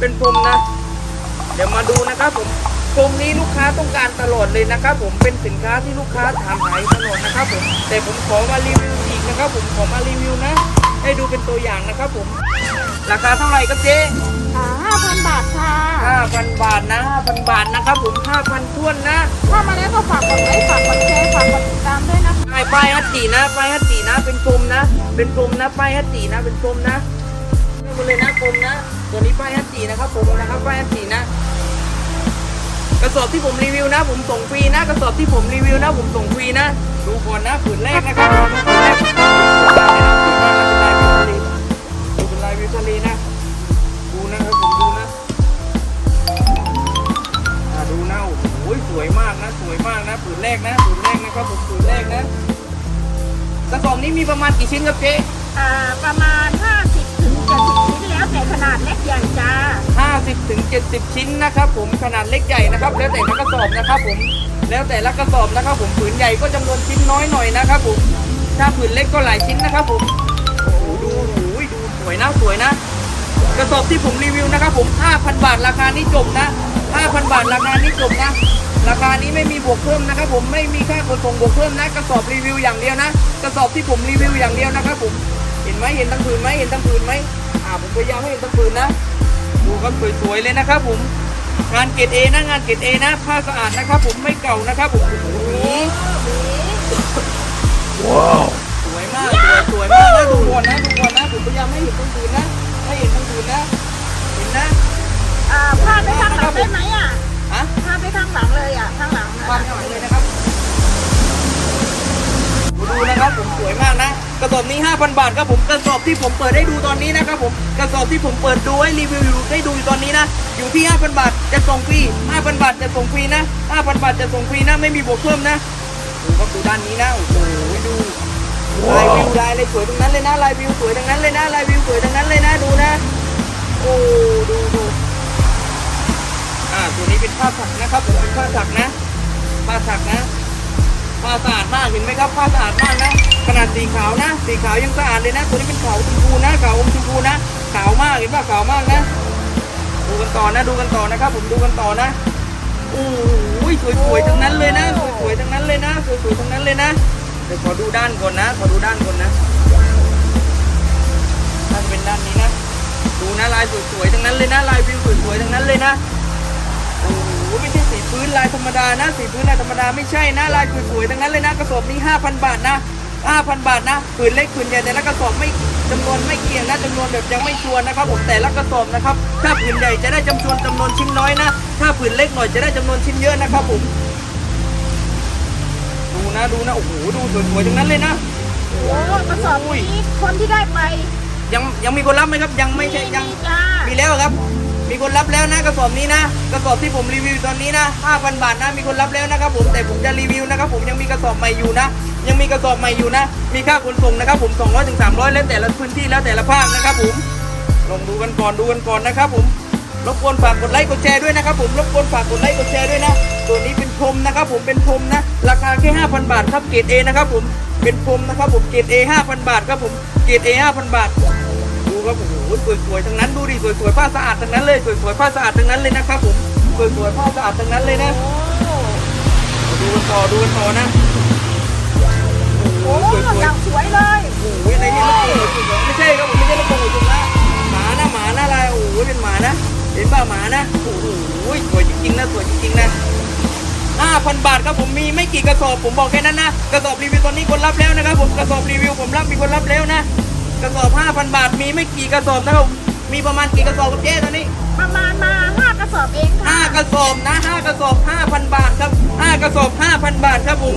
เป็นพรมนะ เดี๋ยวมาดูนะครับผมพรมนี้ลูกค้าต้องการตลอดเลยนะครับ ผมเป็นสินค้าที่ลูกค้าถามหาตลอดนะครับผมแต่ผมขอมารีวิวอีกนะครับ ผมขอมารีวิวนะ ให้ดูเป็นตัวอย่างนะครับผม ราคาเท่าไหร่ครับเจ๊อ่าห้าพันบาทค่ะ5,000บาทนะ5,000บาทนะครับ ผม5,000ท้วนนะถ้ามาแล้วก็ฝากกดไลค์ฝากกดแชร์ฝากกดติดตามด้วยนะคะป้ายป้ายฮัตตินะป้ายฮัตตินะ เป็นกลมนะ เป็นกลมนะป้ายฮัตตินะเป็นกลมนะ นี่มาเลยนะกลมนะ ตัวนี้ป้ายฮัตตินะครับผมนะครับป้ายฮัตตินะ กระสอบที่ผมรีวิวนะ ผมส่งฟรีนะ กระสอบที่ผมรีวิวนะ ผมส่งฟรีนะ ดูก่อนนะผืนแรกนะครับผืนแรกนแรกดูเป็นลายวิวทะเลนะ ดูนะครับผมดูนะอ่าดูนะโอ้โหสวยมากนะ สวยมากนะผืนแรกนะผืนแรกนะครับผมผืนแรกนะกระสอบนี้มีประมาณกี่ชิ้นครับเจ๊อ่าประมาณห้า 50-70ชิ้นแล้วแต่ขนาดเล็กใหญ่จ้า 50ถึง70 ชิ้นนะครับผมขนาดเล็กใหญ่นะครับ แล้วแต่ละกระสอบนะครับผมแล้วแต่ละกระสอบนะครับ ผมผืนใหญ่ก็จำนวนชิ้นน้อยหน่อยนะครับผมถ้าผืนเล็กก็หลายชิ้นนะครับผมโอ้โหดูโอ้โหดูสวยนะสวยนะ กระสอบที่ผมรีวิวนะครับ ผม 5,000 บาทราคานี้จบนะ 5,000 บาทราคานี้จบนะ ราคานี้ไม่มีบวกเพิ่มนะครับ ผมไม่มีค่าขนส่งบวกเพิ่มนะ กระสอบรีวิวอย่างเดียวนะ กระสอบที่ผมรีวิวอย่างเดียวนะครับ ผม เห็นไหมเห็นทั้งผืนไหมเห็นทั้งผืนไหม ผมพยายามให้เห็นทั้งผืนนะ ดูครับสวยๆเลยนะครับ ผม งานเกรดเอนะงานเกรดเอนะ ผ้าสะอาดนะครับ ผมไม่เก่านะครับผมโอ้โหสวยมากสวยสวยมากนะดูก่อนนะดูก่อนนะผมพยายามให้เห็นทั้งผืนนะให้เห็นทั้งผืนนะ เห็นนะอ่าพาดไปข้างหลังได้ไหมอะฮะพาดไปข้างหลังเลยอะข้างหลังนะวางข้างหลังเลยนะครับ สอบนี้ 5,000 บาทครับผมกระสอบที่ผมเปิดให้ดูตอนนี้นะครับผมกระสอบที่ผมเปิดดูให้รีวิวอยู่ให้ดูอยู่ตอนนี้นะอยู่ที่ 5,000 บาทจะส่งฟรี5,000 บาทจะส่งฟรีนะ 5,000 บาทจะส่งฟรีนะไม่มีบวกเพิ่มนะดูครับดูด้านนี้นะโอ้โหดูลายวิวลายอะไรสวยทั้งนั้นเลยนะลายวิวสวยทั้งนั้นเลยนะลายวิวสวยทั้งนั้นเลยนะดูนะโอ้ดูดูอ่าตัวนี้เป็นผ้าถักนะครับผมเป็นผ้าถักนะผ้าถักนะ ผ้าสะอาดมากเห็นไหมครับผ้าสะอาดมากนะขนาดสีขาวนะ สีขาวยังสะอาดเลยนะ ตัวนี้เป็นขาวชมพูนะขาวอมชมพูนะ ขาวมากเห็นป่ะขาวมากนะ ดูกันต่อนะดูกันต่อนะครับ ผมดูกันต่อนะโอ้โหสวยๆทั้งนั้นเลยนะสวยๆทั้งนั้นเลยนะสวยๆทั้งนั้นเลยนะเดี๋ยวขอดูด้านก่อนนะขอดูด้านก่อนนะด้านเป็นด้านนี้นะ ดูนะลายสวยๆทั้งนั้นเลยนะลายวิวสวยๆทั้งนั้นเลยนะโอ้โหไม่ใช่สี พื้นลายธรรมดานะสีพื้นลายธรรมดาไม่ใช่นะลายสวยๆทั้งนั้นเลยนะกระสอบนี้5,000 บาทนะ5,000 บาทนะผืนเล็กผืนใหญ่แต่ละกระสอบไม่จำนวนไม่เกี่ยงนะจำนวนแบบยังไม่ชัวร์นะครับผมแต่ละกระสอบนะครับถ้าผืนใหญ่จะได้จำนวนจำนวนชิ้นน้อยนะ ถ้าผืนเล็กหน่อยจะได้จำนวนชิ้นเยอะนะครับผมดูนะดูนะโอ้โหดูสวยๆทั้งนั้นเลยนะโอ้กระสอบนี้คนที่ได้ไป ยังยังมีคนรับไหมครับ ยังไม่ใช่ยังจ้ามีแล้วครับ มีคนรับแล้วนะกระสอบนี้นะ กระสอบที่ผมรีวิวตอนนี้นะ5,000 บาทนะมีคนรับแล้วนะครับผมแต่ผมจะรีวิวนะครับผมยังมีกระสอบใหม่อยู่นะ ยังมีกระสอบใหม่อยู่นะ มีค่าขนส่งนะครับผม200ถึง300แล้วแต่ละพื้นที่แล้วแต่ละภาคนะครับผมลองดูกันก่อนดูกันก่อนนะครับผมรบกวนฝากกดไลค์กดแชร์ด้วยนะครับผมรบกวนฝากกดไลค์กดแชร์ด้วยนะ ตัวนี้เป็นพรมนะครับผมเป็นพรมนะ ราคาแค่ 5,000 บาทครับเกรด A นะครับผมเป็นพรมนะครับผมเกรด A 5,000 บาทครับผมเกรด A 5,000 บาท ครับโอ้โหสวยๆทั้งนั้นดูดิสวยๆผ้าสะอาดทั้งนั้นเลยสวยๆผ้าสะอาดทั้งนั้นเลยนะครับผมสวยๆผ้าสะอาดทั้งนั้นเลยนะดูกันต่อดูกันต่อนะโอ้โหโหสวยอย่างสวยเลยโอ้โหอะไรเนี่ยลูกโป่งหัวจุกไม่ใช่ครับผมไม่ใช่ลูกโป่งหัวจุกนะหมานะหมานะอะไรโอ้โหเป็นหมานะเห็นป่ะหมานะโอ้โหสวยจริงๆนะสวยจริงๆนะ5,000 บาทครับผมมีไม่กี่กระสอบผมบอกแค่นั้นนะกระสอบรีวิวตอนนี้คนรับแล้วนะครับผมกระสอบรีวิวผมรับมีคนรับแล้วนะ กระสอบ 5,000 บาท มีไม่กี่กระสอบนะครับมีประมาณกี่กระสอบครับเจ๊ตอนนี้ประมาณมาห้ากระสอบเองค่ะห้ากระสอบนะห้ากระสอบ5,000 บาทครับห้ากระสอบ 5,000 บาทครับผม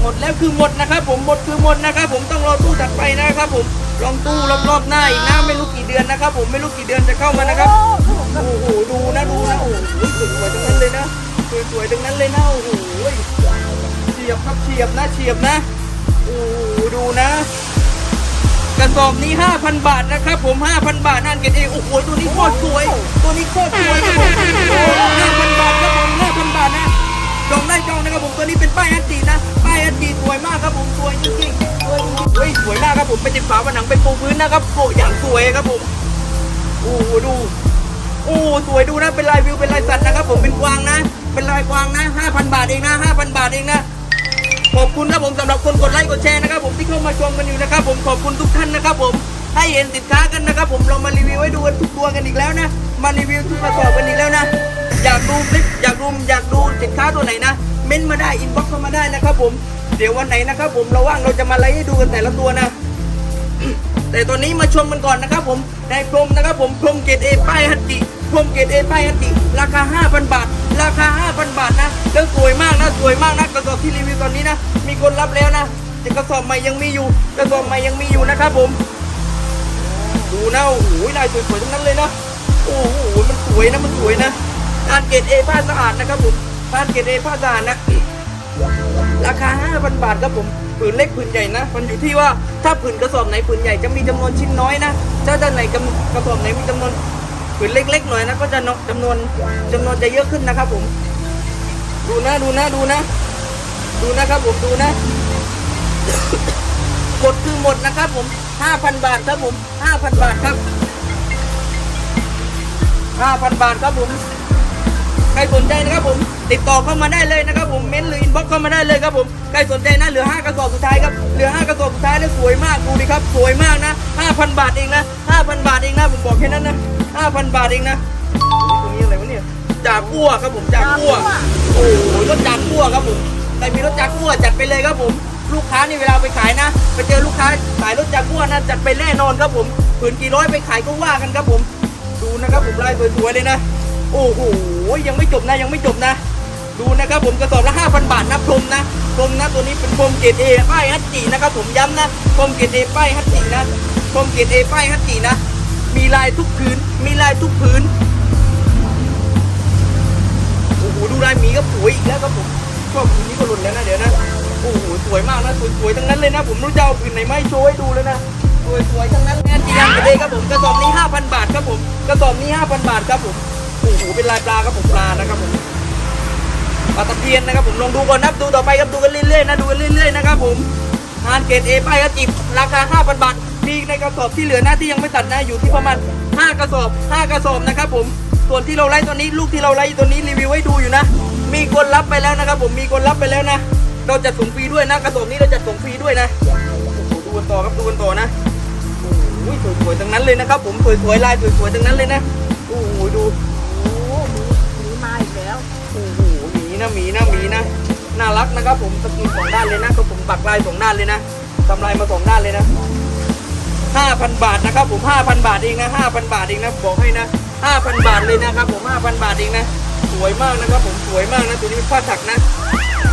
หมดแล้วคือหมดนะครับผมหมดคือหมดนะครับผมต้องรอตู้ถัดไปนะครับผมลองตู้รอบๆหน้าอีกนะไม่รู้กี่เดือนนะครับผมไม่รู้กี่เดือนจะเข้ามานะครับโอ้โหโอ้โหดูนะดูนะโอ้โหสวยๆทั้งนั้นเลยนะสวยๆทั้งนั้นเลยนะโอ้โหเฉียบครับเฉียบนะเฉียบนะโอ้โหดูนะ กระสอบนี้ 5,000 บาทนะครับผม 5,000 บาทนั่นกันเองโอ้โหตัวนี้โคตรสวย ตัวนี้โคตรสวยครับผม5,000 บาทครับผม5,000 บาทนะจองได้จองนะครับผมตัวนี้เป็นป้ายอันตีนะป้ายอันตีสวยมากครับผมสวยจริงๆสวยจริงๆเฮ้ยสวยมากครับผมไปติดฝาผนังเป็นปูพื้นนะครับโอ้อย่างสวยครับผมโอ้โหดูโอ้สวยดูนะเป็นลายวิวเป็นลายสัตว์นะครับผมเป็นกวางนะ เป็นลายกวางนะ 5,000 บาทเองนะ 5,000 บาทเองนะ ขอบคุณครับผมสำหรับคนกดไลค์กดแชร์นะครับผมที่เข้ามาชมกันอยู่นะครับผมขอบคุณทุกท่านนะครับผมให้เห็นสินค้ากันนะครับผมเรามารีวิวให้ดูกันทุกตัวกันอีกแล้วนะ มารีวิวทุกกระสอบกันอีกแล้วนะ อยากดูคลิปอยากดูอยากดูสินค้าตัวไหนนะเม้นมาได้อินบ็อกซ์เข้ามาได้นะครับผมเดี๋ยววันไหนนะครับผมเราว่างเราจะมาไลฟ์ให้ดูกันแต่ละตัวนะ แต่ตอนนี้มาชมกันก่อนนะครับผมในพรมนะครับผมพรมเกรดเอป้ายฮัตติพรมเกรดเอป้ายฮัตติราคา 5,000 บาท ราคา 5,000 บาทนะ แล้วสวยมากนะ สวยมากนะ กระสอบที่รีวิวตอนนี้นะ มีคนรับแล้วนะแต่กระสอบใหม่ยังมีอยู่ กระสอบใหม่ยังมีอยู่นะครับผม ดูนะโอ้โหลายสวยๆทั้งนั้นเลยนะ โอ้โห มันสวยนะ มันสวยนะงานเกรดเอผ้าสะอาดนะครับผมงานเกรดเอผ้าสะอาดนะ ราคา 5,000 บาทครับผมผืนเล็กผืนใหญ่นะ มันอยู่ที่ว่าถ้าผืนกระสอบไหนผืนใหญ่จะมีจำนวนชิ้นน้อยนะถ้าด้านไหนกำกระสอบไหนมีจำนวน ผืนเล็กๆหน่อยนะก็จะเนาะจำนวนจำนวนจะเยอะขึ้นนะครับ ผม ดูนะดูนะดูนะ ดูนะครับผมดูนะกดคือหมดนะครับ ผม5,000บาทครับผม5,000บาทครับ5,000บาทครับผมใครสนใจนะครับผม ติดต่อเข้ามาได้เลยนะครับ ผมเม้นหรืออินบ็อกเข้ามาได้เลยครับผมใครสนใจนะเหลือ 5 กระสอบสุดท้ายครับเหลือ 5 กระสอบสุดท้ายแล้วสวยมากดูดิครับ สวยมากนะ 5,000 บาทเองนะ 5,000 บาทเองนะผมบอกแค่นั้นนะ 5,000 บาทเองนะตัวนี้อะไรวะเนี่ยจากกัวครับผมจากกัวโอ้โหรถจากกัวครับผมใครมีรถจากกัวจัดไปเลยครับผม ลูกค้านี่เวลาไปขายนะ ไปเจอลูกค้าขายรถจากกัวนะจัดไปแน่นอนครับผมผืนกี่ร้อยไปขายก็ว่ากันครับผม ดูนะครับผมลายสวยๆเลยนะ โอ้โหยังไม่จบนะยังไม่จบนะ ดูนะครับผมกระสอบละ5,000 บาทนะพรมนะพรมนะตัวนี้เป็นพรมเกรดเอป้ายฮัตจินะครับผมย้ำนะพรมเกรดเอป้ายฮัตจินะพรมเกรดเอป้ายฮัตจินะ มีลายทุกพื้น มีลายทุกพื้น โอ้โห ดูลายหมีก็สวยอีกแล้วครับผมชอบผืนนี้ก็หล่นแล้วนะเดี๋ยวนะ โอ้โห สวยมากนะสวยๆทั้งนั้นเลยนะ ผมรู้จะเอาผืนไหนมาให้โชว์ให้ดูเลยนะ สวยๆทั้งนั้นงานจีรังกันเลยครับผมกระสอบนี้5,000 บาทครับผมกระสอบนี้5,000 บาทครับผม โอ้โห เป็นลายปลาครับผมปลานะครับผมปลาตะเพียนนะครับผมลองดูก่อนนะดูต่อไปครับดูกันเรื่อยๆนะดูกันเรื่อยๆนะครับผมงานเกรดเอป้ายกระจิบราคา 5,000 บาท มีในกระสอบที่เหลือหน้าที่ยังไม่ตัดนะอยู่ที่ประมาณ 5 กระสอบ 5 กระสอบนะครับผม ส่วนที่เราไล่ตัวนี้ลูกที่เราไล่ตัวนี้รีวิวให้ดูอยู่นะ มีคนรับไปแล้วนะครับ ผมมีคนรับไปแล้วนะ เราจะส่งฟรีด้วยนะกระสอบนี้เราจะส่งฟรีด้วยนะโอ้โหดูกันต่อครับดูกันต่อนะโอ้โหสวยๆทั้งนั้นเลยนะครับ ผมสวยๆลายสวยๆทั้งนั้นเลยนะโอ้โหดูโอ้หมีมาอีกแล้วโอ้โหหมีนะหมีนะหมีนะน่ารักนะครับ ผมสกรีนสองด้านเลยนะครับผมปักลายสองด้านเลยนะทำลายมาสองด้านเลยนะ ห้าพันบาทนะครับผมห้าพันบาทเองนะห้าพันบาทเองนะบอกให้นะห้าพันบาทเลยนะครับผมห้าพันบาทเองนะ สวยมากนะครับผม สวยมากนะ ตัวนี้เป็นผ้าถักนะ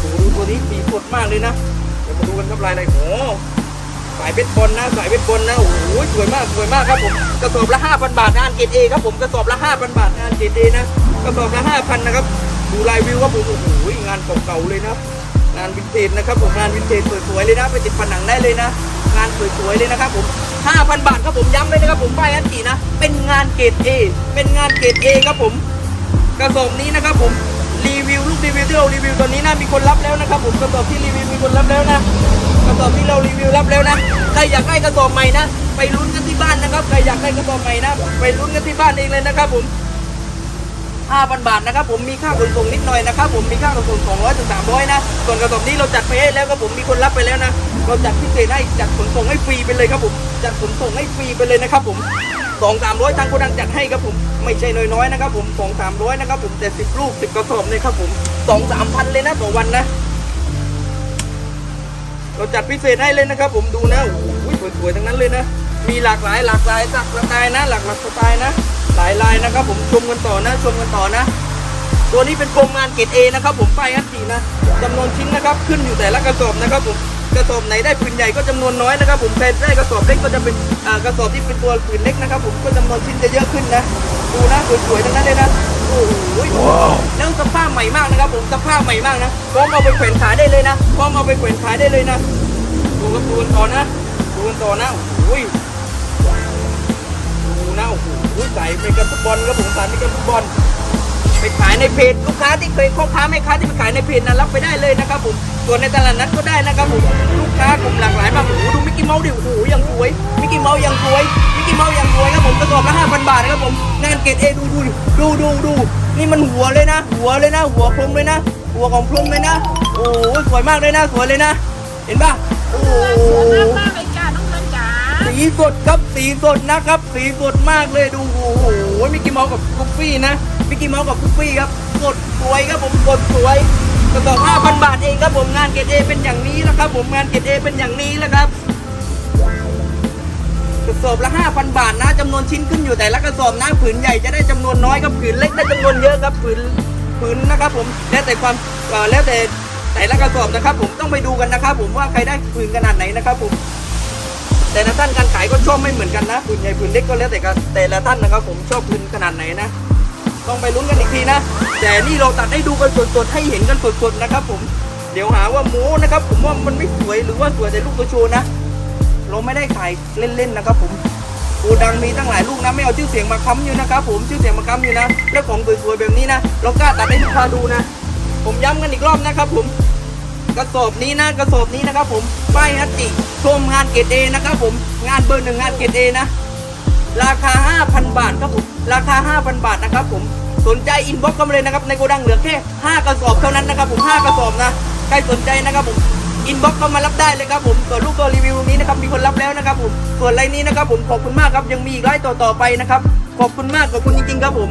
โอ้โหดูตัวนี้สีสดมากเลยนะ เดี๋ยวมาดูกันครับลายอะไรโอ้สายเบ็ดบอลนะสายเบ็ดบอลนะ โอ้โห สวยมาก สวยมากครับผม กระสอบละห้าพันบาทงานเกรดเอครับผม กระสอบละห้าพันบาทงานเกรดเอนะ กระสอบละห้าพันนะครับ ดูลายวิวครับผม โอ้โห งานเก่าๆเลยนะ งานวินเทจนะครับผม งานวินเทจสวยๆเลยนะ ไปติดผนังได้เลยนะ งานสวยๆเลยนะครับผม5,000 บาทครับผมย้ำเลยนะครับผมป้ายอันตีนะ เป็นงานเกรด A เป็นงานเกรด A ครับผมกระสอบนี้นะครับผมรีวิวลูกรีวิวที่เรารีวิวตอนนี้นะมีคนรับแล้วนะครับผมกระสอบที่รีวิวมีคนรับแล้วนะกระสอบที่เรารีวิวรับแล้วนะใครอยากได้กระสอบใหม่นะ ไปลุ้นกันที่บ้านนะครับใครอยากได้กระสอบใหม่นะไปลุ้นกันที่บ้านเองเลยนะครับผม 5,000 บาทนะครับผมมีค่าขนส่งนิดหน่อยนะครับผมมีค่าขนส่ง200ถึง300นะส่วนกระสอบนี้เราจัดไปให้แล้วครับผมมีคนรับไปแล้วนะเราจัดพิเศษให้จัดขนส่งให้ฟรีไปเลยครับผมจัดขนส่งให้ฟรีไปเลยนะครับผม2 300ทางโกดังจัดให้ครับผมไม่ใช่น้อยๆนะครับผม2 300นะครับผมแต่10ลูก10กระสอบเนี่ยครับผม2 3พันเลยนะต่อวันนะ เราจัดพิเศษให้เลยนะครับผมดูนะโอ้โหสวยๆทั้งนั้นเลยนะ มีหลากหลายหลากหลายสักสไตล์นะ หลากหลายสไตล์นะ หลายลายนะครับผมชมกันต่อนะชมกันต่อนะ ตัวนี้เป็นโครงงานเกรดเอนะครับผมป้ายอัดสีนะจำนวนชิ้นนะครับขึ้นอยู่แต่ละกระสอบนะครับผมกระสอบไหนได้ผืนใหญ่ก็จำนวนน้อยนะครับผมใครได้กระสอบเล็กก็จะเป็นอ่ากระสอบที่เป็นตัวผืนเล็กนะครับผมก็จำนวนชิ้นจะเยอะขึ้นนะดูนะสวยๆทั้งนั้นเลยนะโอ้โหแล้วสภาพใหม่มากนะครับผมสภาพใหม่มากนะพร้อมเอาไปแขวนขายได้เลยนะพร้อมเอาไปแขวนขายได้เลยนะดูกันดูกันต่อนะดูกันต่อนะโอ้ย ไปกับฟุตบอลครับผมใส่ไปกับฟุตบอลไปขายในเพจลูกค้าที่เคยพ่อค้าแม่ค้าที่ไปขายในเพจนั้นรับไปได้เลยนะครับผมส่วนในตลาดนัดก็ได้นะครับผมลูกค้ากลุ่มหลากหลายมากโอ้โหดูมิกกี้เมาส์ดิโอ้โหอย่างสวยมิกกี้เมาส์ยังสวยมิกกี้เมาส์ยังสวยครับผมกระสอบละ5,000บาทนะครับผมงานเกรดเอดูดูดูดูดูนี่มันหัวเลยนะ หัวเลยนะ หัวพรมเลยนะ หัวของพรมเลยนะโอ้โหสวยมากเลยนะสวยเลยนะ เห็นปะโอ้โห สีสดครับสีสดนะครับ สีสดมากเลยดูโอ้โหมิกกี้เมาส์กับกุฟฟี่นะมิกกี้เมาส์กับกุฟฟี่ครับสดสวยครับผมสดสวยกระสอบ5,000 บาทเองครับผมงานเกรดเอเป็นอย่างนี้นะครับ ผมงานเกรดเอเป็นอย่างนี้แล้วครับกระสอบละ 5,000 บาทนะจำนวนชิ้นขึ้นอยู่แต่ละกระสอบนะผืนใหญ่จะได้จำนวนน้อยครับผืนเล็กได้จำนวนเยอะครับผืนผืนนะครับ ผมแล้วแต่ความแล้วแต่แต่ละกระสอบนะครับ ผมต้องไปดูกันนะครับ ผมว่าใครได้ผืนขนาดไหนนะครับผม แต่ละท่านการขายก็ชอบไม่เหมือนกันนะผืนใหญ่ผืนเล็กก็แล้วแต่กันแต่ละท่านนะครับผมชอบผืนขนาดไหนนะ ต้องไปลุ้นกันอีกทีนะ แต่นี่เราตัดให้ดูกันสดๆให้เห็นกันสดๆนะครับผมเดี๋ยวหาว่าโม้นะครับ ผมว่ามันไม่สวยหรือว่าสวยแต่ลูกตัวโชว์นะเราไม่ได้ขายเล่นๆนะครับผมโกดังมีตั้งหลายลูกนะไม่เอาชื่อเสียงมาค้ำอยู่นะครับผมชื่อเสียงมาค้ำอยู่นะแล้วของสวยๆแบบนี้นะเรากล้าตัดให้ลูกค้าดูนะ ผมย้ำกันอีกรอบนะครับผม กระสอบนี้นะกระสอบนี้นะครับ ผมป้ายฮัตติชมงานเกรดเอนะครับ ผมงานเบอร์หนึ่งงานเกรดเอนะ ราคา 5,000 บาทครับผมราคา 5,000 บาทนะครับ ผมสนใจอินบ็อกซ์เข้ามาเลยนะครับในโกดังเหลือแค่ 5 กระสอบเท่านั้นนะครับ ผม 5 กระสอบนะใครสนใจนะครับผมอินบ็อกซ์เข้ามารับได้เลยครับผมส่วนลูกตัวรีวิวนี้นะครับมีคนรับแล้วนะครับผมส่วนไรนี้นะครับผมขอบคุณมากครับยังมีอีกไลฟ์ต่อๆไปนะครับขอบคุณมากขอบคุณจริงๆครับผม